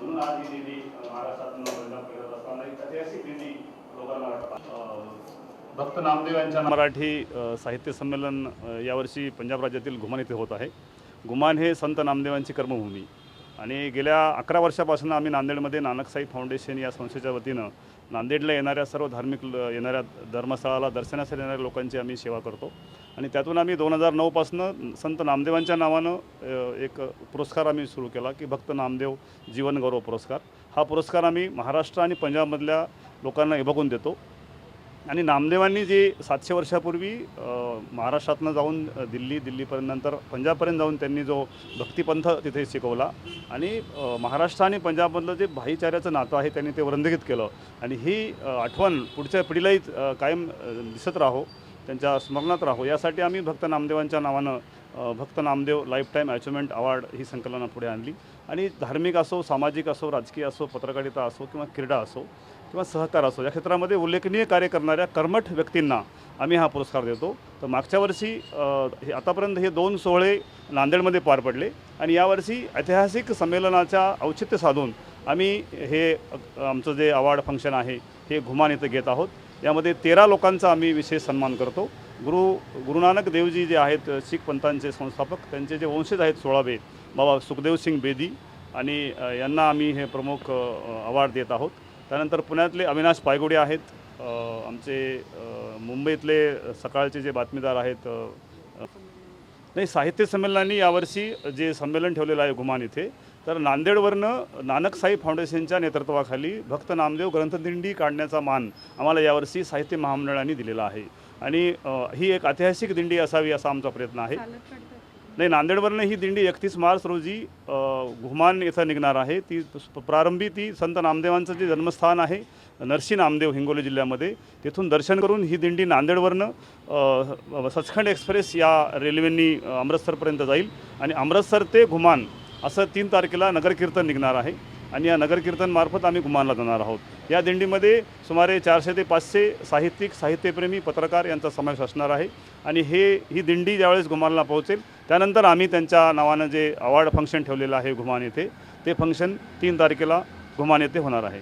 म्हणून आज ही दिंडी करत असताना एक ऐतिहासिक लोकांना वाटतात भक्त नामदेव यांच्या मराठी साहित्य संमेलन यावर्षी पंजाब राज्यातील घुमान येथे होत आहे. घुमान हे संत नामदेवांची कर्मभूमी. आणि गेल्या अकरा वर्षापासून आम्ही नांदेडमध्ये नानकसाई फाउंडेशन या संस्थेच्या वतीनं नांदेडला येणाऱ्या सर्व धार्मिक ल- येणाऱ्या धर्मस्थळाला दर्शनासाठी येणाऱ्या लोकांची आम्ही सेवा करतो. आणि त्यातून आम्ही दोन हजार नऊपासनं संत नामदेवांच्या नावानं एक पुरस्कार आम्ही सुरू केला की भक्त नामदेव जीवनगौरव पुरस्कार. हा पुरस्कार आम्ही महाराष्ट्र आणि पंजाबमधल्या लोकांना विभागून देतो. आणि नामदेवांनी जे सातशे वर्षापूर्वी महाराष्ट्रातनं जाऊन दिल्ली दिल्लीपर्यंत नंतर पंजाबपर्यंत जाऊन त्यांनी जो भक्तिपंथ तिथे शिकवला आणि महाराष्ट्र आणि पंजाबमधलं जे भाईचाऱ्याचं नातं आहे त्यांनी ते वृंदगित केलं आणि ही आठवण पुढच्या पिढीलाही कायम दिसत राहो त्यांच्या स्मरणात राहो. यासाठी आम्ही भक्त नामदेवांच्या नावानं भक्त Namdev lifetime achievement award ही संकल्पना पुढे आणली. आणि धार्मिक असो सामाजिक असो राजकीय असो पत्रकारिता असो किंवा क्रीडा असो किंवा सहकार असो या क्षेत्रामध्ये उल्लेखनीय कार्य करणाऱ्या कर्मठ व्यक्तींना आम्ही हा पुरस्कार देतो. तर मागच्या वर्षी हे आतापर्यंत हे दोन सोहळे नांदेडमध्ये पार पडले आणि यावर्षी ऐतिहासिक संमेलनाच्या औचित्य साधून आम्ही हे आमचं जे अवॉर्ड फंक्शन आहे हे घुमान इथं घेत आहोत. यामध्ये तेरा लोकांचा आम्ही विशेष सन्मान करतो. गुरु गुरुनानक देवजी जे आहेत शीख पंथांचे संस्थापक त्यांचे जे वंशज आहेत सोळावे बाबा सुखदेव सिंग बेदी आणि यांना आम्ही हे प्रमुख अवॉर्ड देत आहोत. त्यानंतर पुण्यातले अविनाश पायगुडे आहेत. आमचे मुंबईतले सकाळचे जे बातमीदार आहेत नाही साहित्य संमेलनाने यावर्षी जे संमेलन ठेवलेलं आहे घुमान इथे तर नांदेडवरनं नानकसाई फाउंडेशनच्या नेतृत्वाखाली भक्त नामदेव ग्रंथदिंडी काढण्याचा मान आम्हाला यावर्षी साहित्य महामंडळाने दिलेला आहे. आणि ही एक ऐतिहासिक दिंडी असावी असा आमचा प्रयत्न आहे. नाही नांदेडवरनं ही दिंडी एकतीस मार्च रोजी घुमान येथं निघणार आहे. ती प्रारंभी ती संत नामदेवांचं जे जन्मस्थान आहे नरसी नामदेव हिंगोली जिल्ह्यामध्ये तिथून दर्शन करून ही दिंडी नांदेडवरनं सचखंड एक्सप्रेस या रेल्वेनी अमृतसरपर्यंत जाईल. आणि अमृतसर ते घुमान असं तीन तारखेला नगरकीर्तन निघणार आहे. आणि या नगरकीर्तनमार्फत आम्ही घुमानला जाणार आहोत. या दिंडीमध्ये सुमारे चारशे ते पाचशे साहित्यिक साहित्यप्रेमी पत्रकार यांचा समावेश असणार आहे. आणि हे ही दिंडी ज्यावेळेस घुमानला पोहोचेल त्यानंतर आम्ही त्यांच्या नावानं जे अवॉर्ड फंक्शन ठेवलेलं आहे घुमान येथे ते फंक्शन तीन तारखेला घुमान येथे होणार आहे.